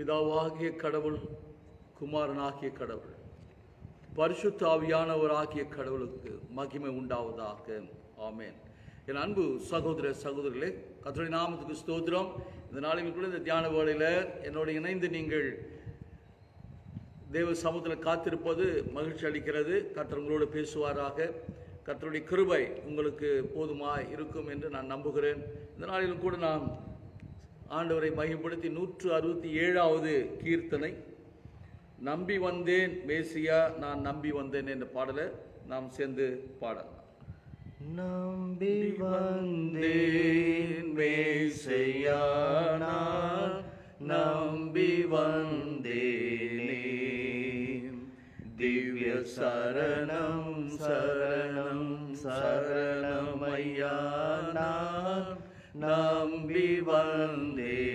பிதாவாகிய கடவுள் குமாரனாகிய கடவுள் பரிசுத்த ஆவியானவராகிய கடவுளுக்கு மகிமை உண்டாவதாக. ஆமேன். என் அன்பு சகோதர சகோதரிகளே கத்தோடைய நாமத்துக்கு ஸ்தோத்திரம். இந்த நாளில் கூட இந்த தியான வேளையில் என்னோடு இணைந்து நீங்கள் தேவ சமூகத்தில் காத்திருப்பது மகிழ்ச்சி அளிக்கிறது. கர்த்தர் பேசுவாராக. கத்தருடைய கிருபை உங்களுக்கு போதுமாக இருக்கும் என்று நான் நம்புகிறேன். இந்த நாளிலும் கூட நாம் ஆண்டவரை மகிமைப்படுத்தி நூற்று அறுபத்தி ஏழாவது கீர்த்தனை. நம்பி வந்தேன் மேசியா நான் நம்பி வந்தேன் என்ற பாடலை நாம் சேர்ந்து பாடலாம். நம்பி வந்தேன் மேசையா நான் நம்பி வந்தேனே. திவ்ய சரணம் சரணம் சரணமையா நான் நம்பி வந்தேனே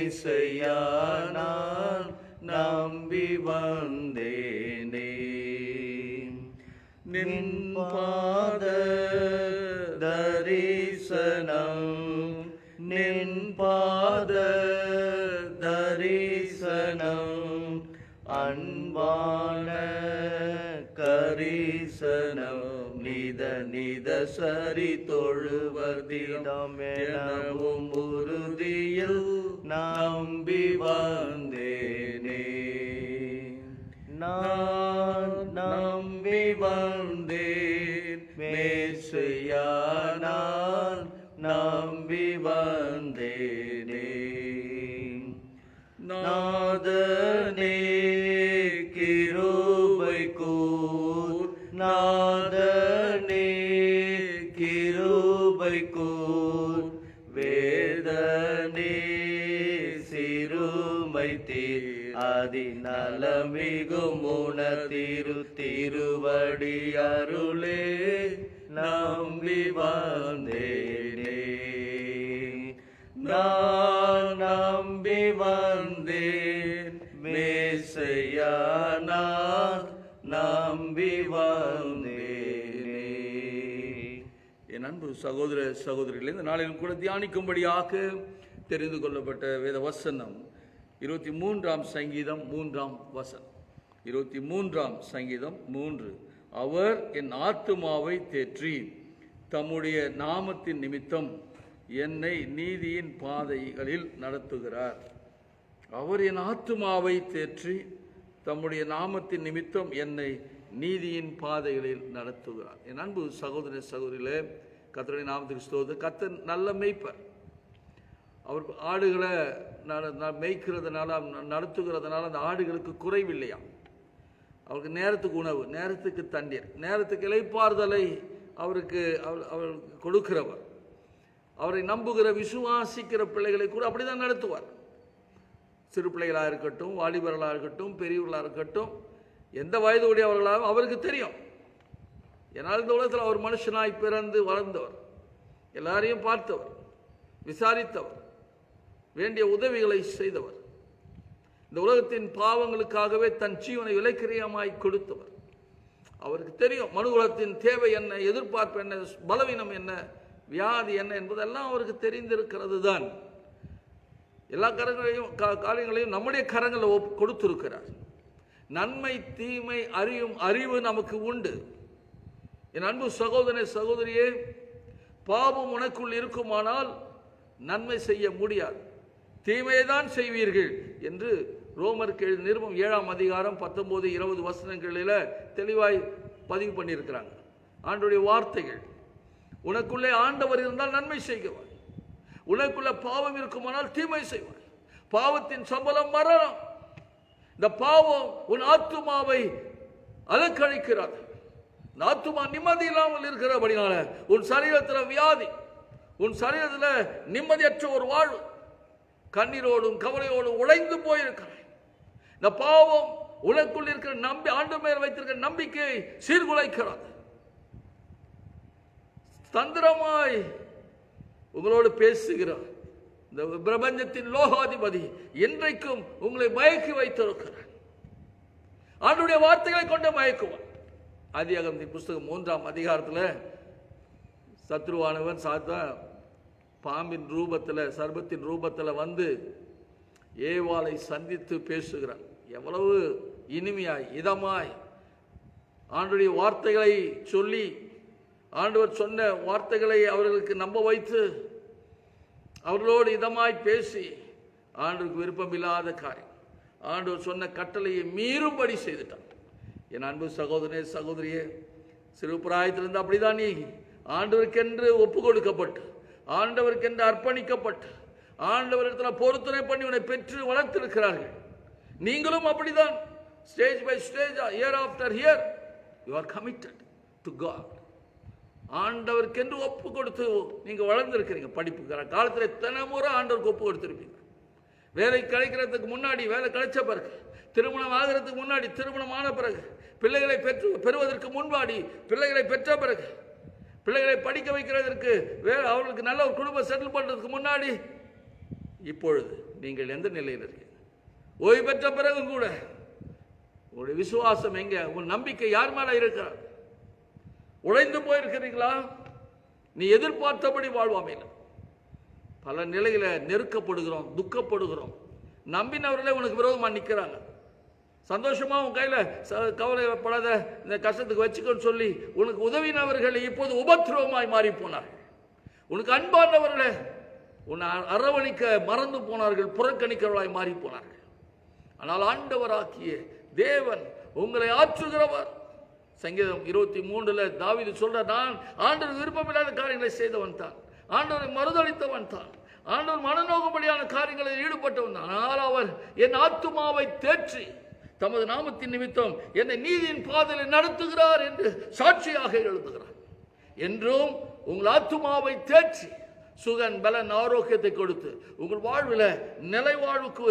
மேசையா நான் நம்பி வந்தேனே. நின் பாத தரிசனம் நின் பாத தரிசனம் அன்பான கரிசனம் நித நித சரி தொழுவதிடம் எனவும் நம்பி வந்தேனே அதிநலமிகும் திரு திருவடி அருளே நம்பி வந்தேனே. நான் நம்பி வந்தேன் மேசையானா நம்பி வந்தேனே. என் அன்பு சகோதர சகோதரிகளே இந்த நாளிலும் கூட தியானிக்கும்படியாக தெரிந்து கொள்ளப்பட்ட வேத வசனம் இருபத்தி மூன்றாம் சங்கீதம் மூன்றாம் வசனம். இருபத்தி மூன்றாம் சங்கீதம் மூன்று. அவர் என் ஆத்துமாவை தேற்றி தம்முடைய நாமத்தின் நிமித்தம் என்னை நீதியின் பாதைகளில் நடத்துகிறார். அவர் என் ஆத்துமாவை தேற்றி தம்முடைய நாமத்தின் நிமித்தம் என்னை நீதியின் பாதைகளில் நடத்துகிறார். என் அன்பு சகோதர சகோதரிகளே கத்தருடைய நாமத்துக்கு ஸ்தோது கத்தர் நல்ல மெய்ப்பர். அவர் ஆடுகளை நட- மேய்க்கிறதுனால நடத்துகிறதுனால அந்த ஆடுகளுக்கு குறைவில்லையா அவருக்கு நேரத்துக்கு உணவு நேரத்துக்கு தண்ணீர் நேரத்துக்கு இலைப்பாறுதலை அவருக்கு அவர் அவர் கொடுக்கிறவர். அவரை நம்புகிற விசுவாசிக்கிற பிள்ளைகளை கூட அப்படிதான் நடத்துவார். சிறு பிள்ளைகளாக இருக்கட்டும் வாலிபர்களாக இருக்கட்டும் பெரியவர்களாக இருக்கட்டும் எந்த வயது உடையவர்களாகவும் அவருக்கு தெரியும். ஏன்னால் இந்த உலகத்தில் அவர் மனுஷனாய் பிறந்து வளர்ந்தவர். எல்லாரையும் பார்த்தவர் விசாரித்தவர் வேண்டிய உதவிகளை செய்தவர். இந்த உலகத்தின் பாவங்களுக்காகவே தன் ஜீவனை விலைக்கிரியமாய் கொடுத்தவர். அவருக்கு தெரியும் மனு மனுகுலத்தின் தேவை என்ன எதிர்பார்ப்பு என்ன பலவீனம் என்ன வியாதி என்ன என்பதெல்லாம் அவருக்கு தெரிந்திருக்கிறது தான் எல்லா கரங்களையும் கா- காரியங்களையும் நம்முடைய கரங்களில் ஒப் கொடுத்திருக்கிறார். நன்மை தீமை அறியும் அறிவு நமக்கு உண்டு. என் அன்பு சகோதரனே சகோதரியே பாவம் உனக்குள் இருக்குமானால் நன்மை செய்ய முடியாது. தீமையை தான் செய்வீர்கள் என்று ரோமருக்கு எழுதி நிருபம் ஏழாம் அதிகாரம் பத்தொம்போது இருபது வசனங்களில் தெளிவாய் பதிவு பண்ணியிருக்கிறாங்க. ஆண்டுடைய வார்த்தைகள் உனக்குள்ளே ஆண்டவர் இருந்தால் நன்மை செய்வார். உனக்குள்ள பாவம் இருக்குமானால் தீமை செய்வார். பாவத்தின் சம்பளம் மரணம். இந்த பாவம் உன் ஆத்துமாவை அலக்கழிக்கிறது. ஆத்துமா நிம்மதி இல்லாமல் இருக்கிறபடினால உன் சரீரத்தில் வியாதி உன் சரீரத்தில் நிம்மதியற்ற ஒரு வாழ்வு. கண்ணீரோடும் கவலையோடும் உழைந்து போயிருக்கிறாய். இந்த பாவம் உனக்குள் இருக்கிற நம்பி ஆண்டு மேல் வைத்திருக்கிற நம்பிக்கையை சீர்குலைக்கிறது. தந்திரமாய் உங்களோடு பேசுகிறார். இந்த பிரபஞ்சத்தின் லோகாதிபதி இன்றைக்கும் உங்களை மயக்கி வைத்திருக்கிறார். ஆண்டுடைய வார்த்தைகளை கொண்டு மயக்குவார். ஆதியாகமத்தின் புஸ்தகம் மூன்றாம் அதிகாரத்தில் சத்ருவானவன் சாத்தா பாம்பின் ரூபத்தில் சர்பத்தின் ரூபத்தில் வந்து ஏவாளை சந்தித்து பேசுகிறான் எவ்வளவு இனிமையாய் இதமாய் ஆண்டுடைய வார்த்தைகளை சொல்லி ஆண்டவர் சொன்ன வார்த்தைகளை அவர்களுக்கு நம்ப வைத்து அவர்களோடு இதமாய் பேசி ஆண்டுக்கு விருப்பமில்லாத காரியம். ஆண்டவர் சொன்ன கட்டளையை மீறும்படி செய்துட்டான் என் அன்பு சகோதரனே சகோதரியே சிறு பிராயத்திலிருந்து அப்படிதான் நீ ஆண்டவருக்கென்று ஒப்பு கொடுக்கப்பட்டு ஆண்டவருக்கென்று அர்ப்பணிக்கப்பட்டு ஆண்டவரிடத்தில் பொருத்தனை பண்ணி உன்னை பெற்று வளர்த்திருக்கிறார்கள். நீங்களும் அப்படிதான். Stage by stage year after year you are committed to God ஆண்டவருக்கென்று ஒப்பு கொடுத்து நீங்கள் வளர்ந்துருக்கிறீங்க. படிப்புக்கிற காலத்தில் எத்தனை முறை ஆண்டவருக்கு ஒப்பு கொடுத்துருப்பீங்க? வேலை கிடைக்கிறதுக்கு முன்னாடி வேலை கிடைச்ச பிறகு திருமணம் ஆகிறதுக்கு முன்னாடி திருமணம் ஆன பிறகு பிள்ளைகளை பெற்று பெறுவதற்கு முன்பாடி பிள்ளைகளை பெற்ற பிறகு பிள்ளைகளை படிக்க வைக்கிறதற்கு வேறு அவர்களுக்கு நல்ல ஒரு குடும்பம் செட்டில் பண்ணுறதுக்கு முன்னாடி இப்பொழுது நீங்கள் எந்த நிலையில் இருக்கீங்க? ஓய்வு பெற்ற பிறகு கூட உங்களுடைய விசுவாசம் எங்க? உன் நம்பிக்கை யார் மேல இருக்கிறார் உழைந்து போயிருக்கிறீங்களா நீ எதிர்பார்த்தபடி வாழ்வாமையில் பல நிலையில நெருக்கப்படுகிறோம் துக்கப்படுகிறோம். நம்பினவர்களே உனக்கு விரோதமாக நிற்கிறாங்க சந்தோஷமாக உன் கையில் ச- கவலைப்படாத இந்த கஷ்டத்துக்கு வச்சுக்கோன்னு சொல்லி உனக்கு உதவினவர்கள் இப்போது உபத்திரவமாய் மாறி போனார் உனக்கு அன்பானவர்களே உன்னை அ- அரவணைக்க மறந்து போனார்கள் புறக்கணிக்கிறவர்களாய் மாறி போனார்கள் ஆனால் ஆண்டவராக்கிய தேவன் உங்களை ஆற்றுகிறவர். சங்கீதம் இருபத்தி மூன்றில் தாவிது சொல்ற நான் ஆண்டவர் விருப்பமில்லாத காரியங்களை செய்தவன் தான். ஆண்டவரை மறுதளித்தவன் தான். ஆண்டவர் மனநோகும்படியான காரியங்களில் ஈடுபட்டவன் தான். ஆனால் அவர் என் ஆத்துமாவை தேற்றி தமது நாமத்தின் நிமித்தம் என்னை நீதியின் பாதையில் நடத்துகிறார் என்று சாட்சியாக எழுதுகிறார். என்றும் உங்கள் ஆத்துமாவை தேற்றி சுகன் பலன் ஆரோக்கியத்தை கொடுத்து உங்கள் வாழ்வில் நிலை வாழ்வுக்கு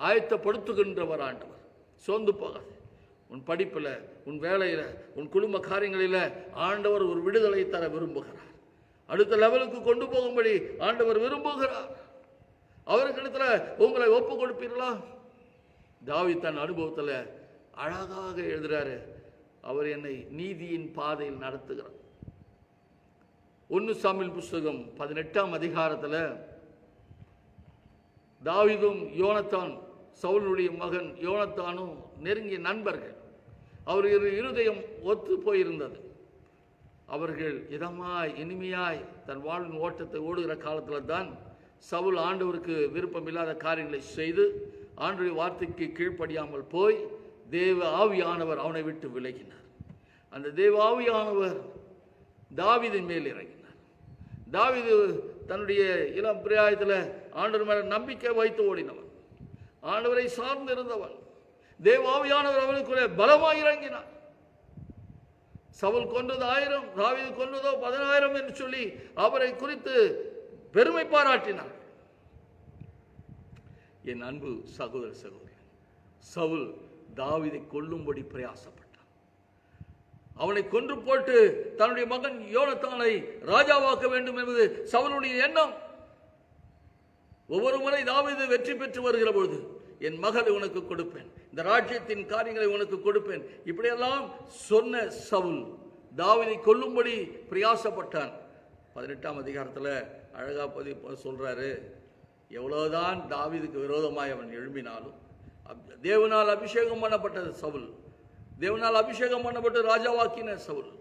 ஆயத்தப்படுத்துகின்றவர் ஆண்டவர். சோர்ந்து போகாது. உன் படிப்பில் உன் வேலையில் உன் குடும்ப காரியங்களில் ஆண்டவர் ஒரு விடுதலை தர விரும்புகிறார். அடுத்த லெவலுக்கு கொண்டு போகும்படி ஆண்டவர் விரும்புகிறார். அவர்களிடத்துல உங்களை ஒப்பு கொடுப்பீர்களா தாவி தன் அனுபவத்தில் அழகாக எழுதுகிறாரு அவர் என்னை நீதியின் பாதையில் நடத்துகிறார். ஒன்று சாமில் புஸ்தகம் பதினெட்டாம் அதிகாரத்தில் தாவிதும் யோனத்தான் சவுலுடைய மகன் யோனத்தானும் நெருங்கிய நண்பர்கள். அவர்கள் இருதயம் ஒத்து போயிருந்தது. அவர்கள் இதமாய் இனிமையாய் தன் வாழ்வின் ஓட்டத்தை ஓடுகிற காலத்தில் தான் சவுல் ஆண்டவருக்கு விருப்பமில்லாத காரியங்களை செய்து ஆண்டுடைய வார்த்தைக்கு கீழ்ப்படியாமல் போய் தேவ ஆவியானவர் அவனை விட்டு விலகினார். அந்த தேவ ஆவியானவர் தாவிதின் மேல் இறங்கினார். தாவிது தன்னுடைய இளம் பிரியாயத்தில் ஆண்டவர் மேலே நம்பிக்கை வைத்து ஓடினவர் ஆண்டவரை சார்ந்து இருந்தவள் தேவாவியானவர் அவளுக்குள்ளே பலமாக இறங்கினார் சவுல் கொன்றது ஆயிரம் தாவீது கொன்றதோ பதினாயிரம் என்று சொல்லி அவரை குறித்து பெருமை பாராட்டினார் என் அன்பு சகோதர சகோதரி சவுல் தாவிதை கொல்லும்படி பிரயாசப்பட்டான். அவனை கொன்று போட்டு தன்னுடைய மகன் யோனத்தானை ராஜாவாக்க வேண்டும் என்பது சவுலுடைய எண்ணம். ஒவ்வொரு முறை தாவீது வெற்றி பெற்று வருகிற பொழுது என் மகளை உனக்கு கொடுப்பேன். இந்த ராஜ்யத்தின் காரியங்களை உனக்கு கொடுப்பேன். இப்படியெல்லாம் சொன்ன சவுல் தாவிதை கொல்லும்படி பிரயாசப்பட்டான். பதினெட்டாம் அதிகாரத்தில் அழகா பதி சொல்கிறாரு எவ்வளோதான் தாவிதுக்கு விரோதமாய் அவன் எழும்பினாலும் அப்- தேவனால் அபிஷேகம் பண்ணப்பட்டது சவுல். தேவனால் அபிஷேகம் பண்ணப்பட்டு ராஜாவாக்கின சவுல்.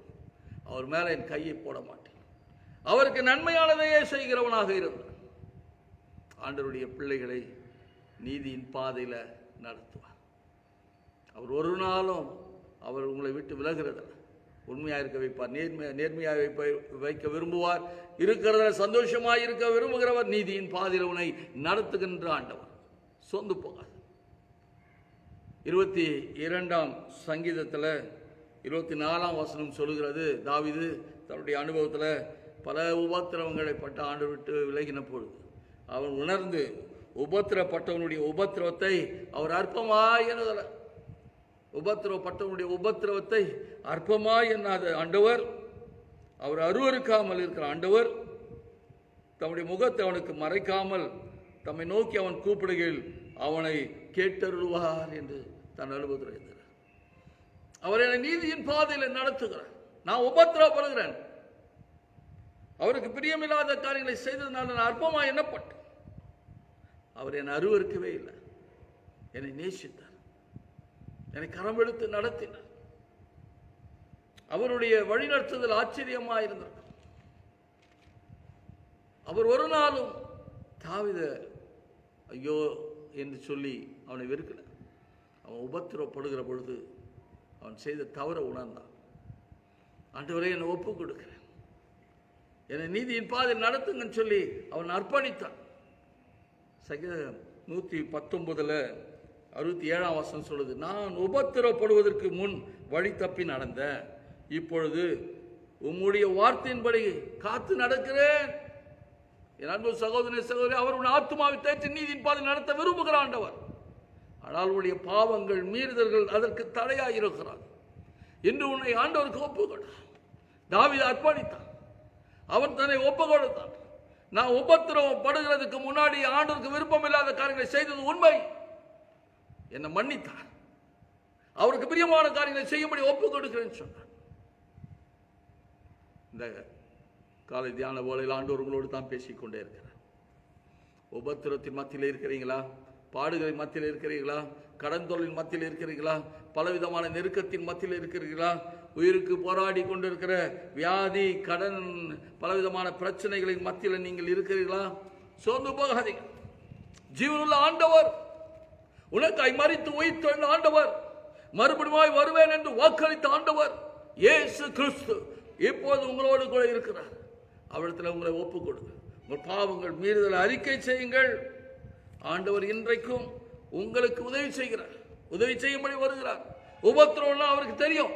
அவர் மேலே என் கையை போட மாட்டேன். அவருக்கு நன்மையானதையே செய்கிறவனாக இருந்தான் ஆண்டவருடைய பிள்ளைகளை நீதியின் பாதையில் நடத்துவார். அவர் ஒரு நாளும் அவர் உங்களை விட்டு விலகிறதில்ல. உண்மையாக இருக்க வைப்பார். நேர்மையாக நேர்மையாக வைப்ப வைக்க விரும்புவார். இருக்கிறத சந்தோஷமாக இருக்க விரும்புகிறவர் நீதியின் பாதையில் உன்னை நடத்துகின்ற ஆண்டவர். சொந்து போகாது. இருபத்தி இரண்டாம் சங்கீதத்தில் இருபத்தி நாலாம் வசனம் சொல்லுகிறது தாவிது தன்னுடைய அனுபவத்தில் பல உபத்திரவங்களை பட்ட ஆண்டு விட்டு விலகின பொழுது அவன் உணர்ந்து உபத்திரப்பட்டவனுடைய உபத்திரவத்தை அவர் அற்பமாய் எண்ணுதல. உபத்திரவப்பட்டவனுடைய உபத்திரவத்தை அற்பமாய் எண்ணாத ஆண்டவர். அவர் அருவருக்காமல் இருக்கிற ஆண்டவர். தம்முடைய முகத்தை அவனுக்கு மறைக்காமல் தம்மை நோக்கி அவன் கூப்பிடுகையில் அவனை கேட்டருள்வார் என்று தன் அனுபவத்தில் அவர் என்னை நீதியின் பாதையில் நடத்துகிறார். நான் உபத்திரப்படுகிறேன் அவருக்கு பிரியமில்லாத காரியங்களை செய்ததுனால நான் அற்பமாக எண்ணப்பட்டேன். அவர் என்னை அருவருக்கவே இல்லை. என்னை நேசித்தார். என்னை கரம் எடுத்து நடத்தினார். அவருடைய வழிநடத்துதல் ஆச்சரியமாக இருந்திருக்கும் அவர் ஒரு நாளும் தாவித ஐயோ என்று சொல்லி அவனை வெறுக்கல. அவன் உபத்திரப்படுகிற பொழுது அவன் செய்த தவறை உணர்ந்தான். ஆண்டவரே என்னை ஒப்பு கொடுக்கிறேன் என்னை நீதியின் பாதை நடத்துங்கன்னு சொல்லி அவன் அர்ப்பணித்தான். சங்கீதம் நூற்றி பத்தொன்பதில் அறுபத்தி ஏழாம் வருஷம் சொல்லுது நான் உபத்திரப்படுவதற்கு முன் வழி தப்பி நடந்தேன் இப்பொழுது உம்முடைய வார்த்தையின்படி காத்து நடக்கிறேன். என் அன்பு சகோதரி சகோதரி அவர் உன் ஆத்மாவை தேய்ச்சி நீதியின் பாதை நடத்த விரும்புகிற ஆண்டவர். ஆனால் உன்னுடைய பாவங்கள் மீறுதல்கள் அதற்கு தடையாக இருக்கிறார். இன்று உன்னை ஆண்டவருக்கு ஒப்புக்கொடு தாவீது அர்ப்பணித்தான் அவன் தன்னை ஒப்பு கொடுத்தான் நான் உபத்திரவம் படுகிறதுக்கு முன்னாடி ஆண்டவருக்கு விருப்பம் இல்லாத காரியங்களை செய்தது உண்மை. என்னை மன்னித்தார். அவருக்கு பிரியமான காரியங்களை செய்யும்படி ஒப்பு கொடுக்கிறேன்னு சொன்னார். இந்த காலை தியான வேலையில் ஆண்டவர் தான் பேசிக்கொண்டே இருக்கிறார். உபத்திரத்தின் மத்தியில் இருக்கிறீங்களா? பாடுகளின் மத்தியில் இருக்கிறீர்களா? கடன் தொழில் மத்தியில் இருக்கிறீர்களா? பலவிதமான நெருக்கத்தின் மத்தியில் இருக்கிறீர்களா? உயிருக்கு போராடி கொண்டிருக்கிற வியாதி கடன் பலவிதமான பிரச்சனைகளின் மத்தியில் நீங்கள் இருக்கிறீர்களா? சோர்ந்து போகாதீங்க. ஜீவனுள்ள ஆண்டவர் உனக்காய் மறித்து உயிர்த்தெழுந்த ஆண்டவர் மறுபடியும் வருவேன் என்று வாக்களித்த ஆண்டவர் இயேசு கிறிஸ்து இப்போது உங்களோடு கூட இருக்கிறார். அவரிடத்தில் உங்களை ஒப்புக் கொடுங்க. உங்கள் பாவங்கள் மீறுதலை அறிக்கை செய்யுங்கள். ஆண்டவர் இன்றைக்கும் உங்களுக்கு உதவி செய்கிறார். உதவி செய்யும்படி வருகிறார். உபத்திரம்லாம் அவருக்கு தெரியும்.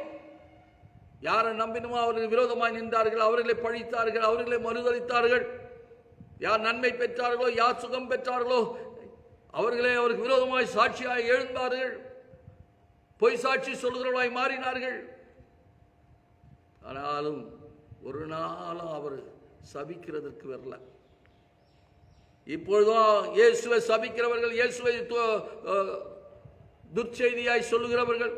யாரை நம்பினுமோ அவர்கள் விரோதமாய் நின்றார்கள் அவர்களை பழித்தார்கள் அவர்களை மறுதளித்தார்கள் யார் நன்மை பெற்றார்களோ யார் சுகம் பெற்றார்களோ அவர்களே அவருக்கு விரோதமாய் சாட்சியாய் எழுந்தார்கள். பொய் சாட்சி சொல்கிறவர்களாய் மாறினார்கள். ஆனாலும் ஒரு நாளும் அவர் சபிக்கிறதற்கு வரல. இப்பொழுதும் இயேசுவை சபிக்கிறவர்கள் இயேசுவை துர்ச்செய்தியாய் சொல்லுகிறவர்கள்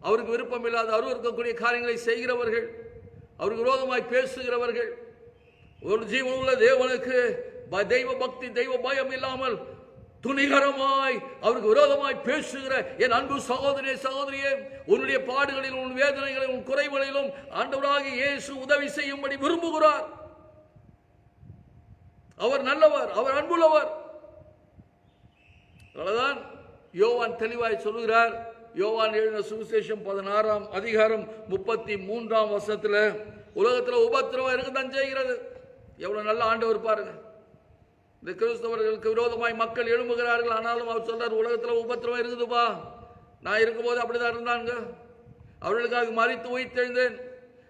அவருக்கு விருப்பம் இல்லாத அருவருக்கக்கூடிய காரியங்களை செய்கிறவர்கள் அவருக்கு விரோதமாய் பேசுகிறவர்கள் ஒரு ஜீவன் உள்ள தேவனுக்கு ப- தெய்வ பக்தி தெய்வ பயம் இல்லாமல் துணிகரமாய் அவருக்கு விரோதமாய் பேசுகிற என் அன்பு சகோதரிய சகோதரியே உன்னுடைய பாடுகளிலும் உன் வேதனைகளிலும் உன் குறைவுகளிலும் ஆண்டவராக இயேசு உதவி செய்யும்படி விரும்புகிறார். அவர் நல்லவர் அவர் அன்புள்ளவர். அதனாலதான் யோவான் தெளிவாய் சொல்லுகிறார். யோவான் எழுதின சுவிசேஷம் பதினாறாம் அதிகாரம் முப்பத்தி மூன்றாம் வருஷத்துல உலகத்தில் உபத்திரவம் இருக்குதான் செய்கிறது. எவ்வளவு நல்ல ஆண்டவர் பாருங்க. இந்த கிறிஸ்தவர்களுக்கு விரோதமாய் மக்கள் எழும்புகிறார்கள். ஆனாலும் அவர் சொல்றார் உலகத்தில் உபத்திரவம் இருக்குதுப்பா. நான் இருக்கும்போது அப்படிதான் இருந்தாங்க. அவர்களுக்காக மறித்து உயிர்த்தெழுந்தேன்.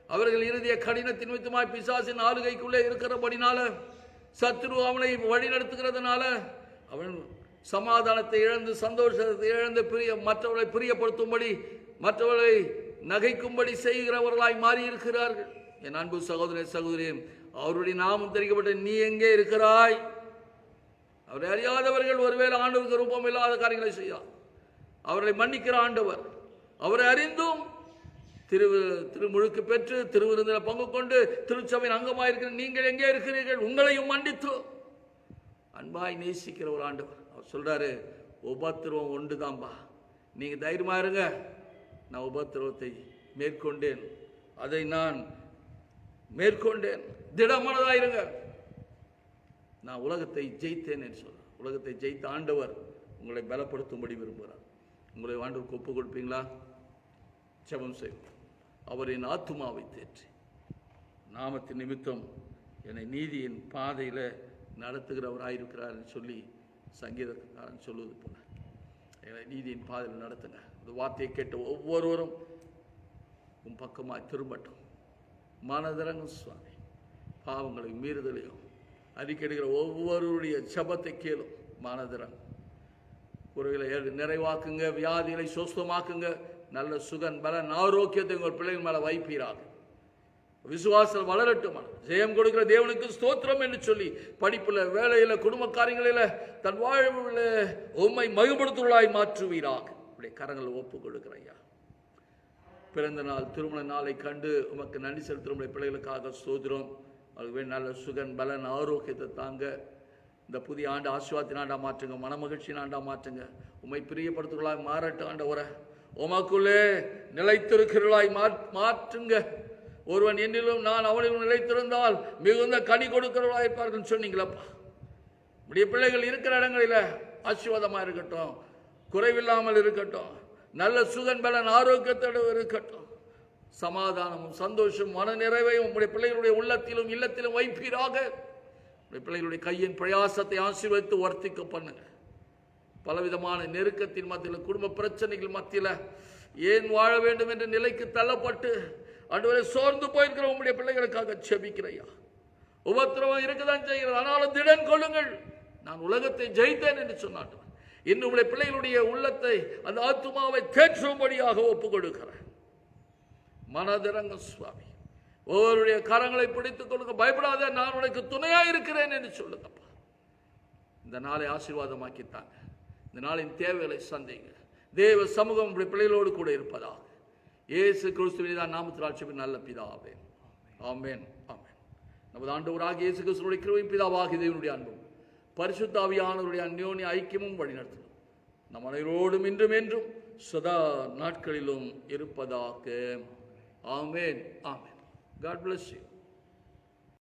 அவர்கள் இறுதிய கடினத்தின் நிமித்தமாய் பிசாசின் ஆளுகைக்குள்ளே இருக்கிறபடினால சத்ரு அவனை வழி நடத்துகிறதுனால அவன் சமாதானத்தை இழந்து சந்தோஷத்தை இழந்து பிரிய மற்றவர்களை பிரியப்படுத்தும்படி மற்றவர்களை நகைக்கும்படி செய்கிறவர்களாய் மாறி இருக்கிறார்கள் என் அன்பு சகோதர சகோதரியும் அவருடைய நாமம் தெரிவிக்கப்பட்ட நீ எங்கே இருக்கிறாய்? அவரை அறியாதவர்கள் ஒருவேளை ஆண்டவருக்கு ரூபம் இல்லாத காரியங்களை செய்யலாம் அவர்களை மன்னிக்கிற ஆண்டவர் அவரை அறிந்தும் திரு திருமுழுக்கு பெற்று திருவிருந்தில் பங்கு கொண்டு திருச்சபையின் அங்கமாயிருக்கிற நீங்கள் எங்கே இருக்கிறீர்கள்? உங்களையும் மன்னித்து. அன்பாய் நேசிக்கிற ஒரு ஆண்டவர். அவர் சொல்கிறாரு உபத்திரவம் ஒன்று தான்பா நீங்கள் தைரியமாக இருங்க. நான் உபத்திரவத்தை மேற்கொண்டேன். அதை நான் மேற்கொண்டேன். திடமனதாயிருங்க நான் உலகத்தை ஜெயித்தேன் என்று சொல்கிறேன் உலகத்தை ஜெயித்த ஆண்டவர் உங்களை பலப்படுத்தும்படி விரும்புகிறார். உங்களை ஆண்டவருக்கு ஒப்பு கொடுப்பீங்களா ஜெபம் செய்வோம். அவரின் ஆத்துமாவை தேற்றி. நாமத்தின் நிமித்தம் என்னை நீதியின் பாதையில் நடத்துகிறவராயிருக்கிறார்னு சொல்லி சங்கீதக்காரன் சொல்லுவது போல. என்னை நீதியின் பாதையில் நடத்துங்க. இந்த வார்த்தையை கேட்ட ஒவ்வொருவரும் உன் பக்கமாக திரும்பட்டும். மனதிறங்கும் சுவாமி. பாவங்களையும் மீறுதலையும் அடிக்கடிக்கிற ஒவ்வொருடைய ஜபத்தை கேளும். மனதிறங்கும். குறைகளை நிறைவாக்குங்க வியாதிகளை சுஸ்தமாக்குங்க நல்ல சுகன் பலன் ஆரோக்கியத்தை உங்கள் பிள்ளைகள் மேலே வைப்பீராக. விசுவாசம் வளரட்டும் ஜெயம் கொடுக்கிற தேவனுக்கு ஸ்தோத்திரம் என்று சொல்லி படிப்பில் வேலையில் குடும்ப காரியங்களில் தன் வாழ்வில் உம்மை மகிழ்படுத்துவளாய் மாற்றுவீராக. இப்படி கரங்கள் ஒப்பு கொடுக்குறையா பிறந்த நாள் திருமண நாளை கண்டு உமக்கு நன்றி செலுத்தும் உடைய பிள்ளைகளுக்காக சோதரம் அதுவே நல்ல சுகன் பலன் ஆரோக்கியத்தை தாங்க. இந்த புதிய ஆண்டு ஆசுவாத்தின் ஆண்டா மாற்றுங்க மனமகிழ்ச்சியின் ஆண்டா மாற்றுங்க. உண்மை பிரியப்படுத்துகளாய் மாறட்டும் ஆண்டவரை. உமக்குள்ளே நிலைத்திருக்கிறவளாய் மா- மாற்றுங்க. ஒருவன் என்னிலும் நான் அவனிலும் நிலைத்திருந்தால் மிகுந்த கனி கொடுக்கிறவளாய் இருப்பார்கள் சொன்னீங்களப்பா. இப்படி பிள்ளைகள் இருக்கிற இடங்களில் ஆசீர்வாதமாக இருக்கட்டும். குறைவில்லாமல் இருக்கட்டும். நல்ல சுகன் பலன் ஆரோக்கியத்தோடு இருக்கட்டும். சமாதானமும் சந்தோஷம் மன நிறைவையும் உங்களுடைய பிள்ளைகளுடைய உள்ளத்திலும் இல்லத்திலும் வைப்பீராக. உங்களுடைய பிள்ளைகளுடைய கையின் பிரயாசத்தை ஆசீர்வதித்து வர்த்திக்க பண்ணுங்கள் பலவிதமான நெருக்கத்தின் மத்தியில் குடும்ப பிரச்சனைகள் மத்தியில் ஏன் வாழ வேண்டும் என்ற நிலைக்கு தள்ளப்பட்டு அன்றுவரை சோர்ந்து போயிருக்கிற உங்களுடைய பிள்ளைகளுக்காக செபிக்கிறையா உபத்திரவம் இருக்கதான் செய்கிறது. ஆனாலும் திடன் கொள்ளுங்கள். நான் உலகத்தை ஜெயித்தேன் என்று சொன்னாட்டு இன்னும் உங்களுடைய பிள்ளைகளுடைய உள்ளத்தை அந்த ஆத்துமாவை தேற்றும்படியாக ஒப்புக் கொடுக்கிறேன் மனதிறங்க சுவாமி. ஒவ்வொருடைய கரங்களை பிடித்துக் கொள்ளுங்க. பயப்படாத நான் உனக்கு துணையாக இருக்கிறேன் என்று சொல்லுங்கப்பா. இந்த நாளை ஆசீர்வாதமாக்கித்தாங்க. இந்த நாளின் தேவைகளை சந்திங்க. தேவ சமூகம் உடைய பிள்ளைகளோடு கூட இருப்பதாக. இயேசு கிறிஸ்துவின் தான் நாமத்தில் ஆட்சி நல்ல பிதாவே. ஆமேன் ஆமேன். நமது ஆண்டவராக இயேசு கிறிஸ்துவனுடைய கிருபை பிதாவாக தேவனுடைய அன்பும் பரிசுத்தாவியானவருடைய அந்யோன்ய ஐக்கியமும் வழிநடத்தும் நம் அனைவரோடும் இன்றும் என்றும் சதா நாட்களிலும் இருப்பதாக. ஆமேன் ஆமேன். God bless you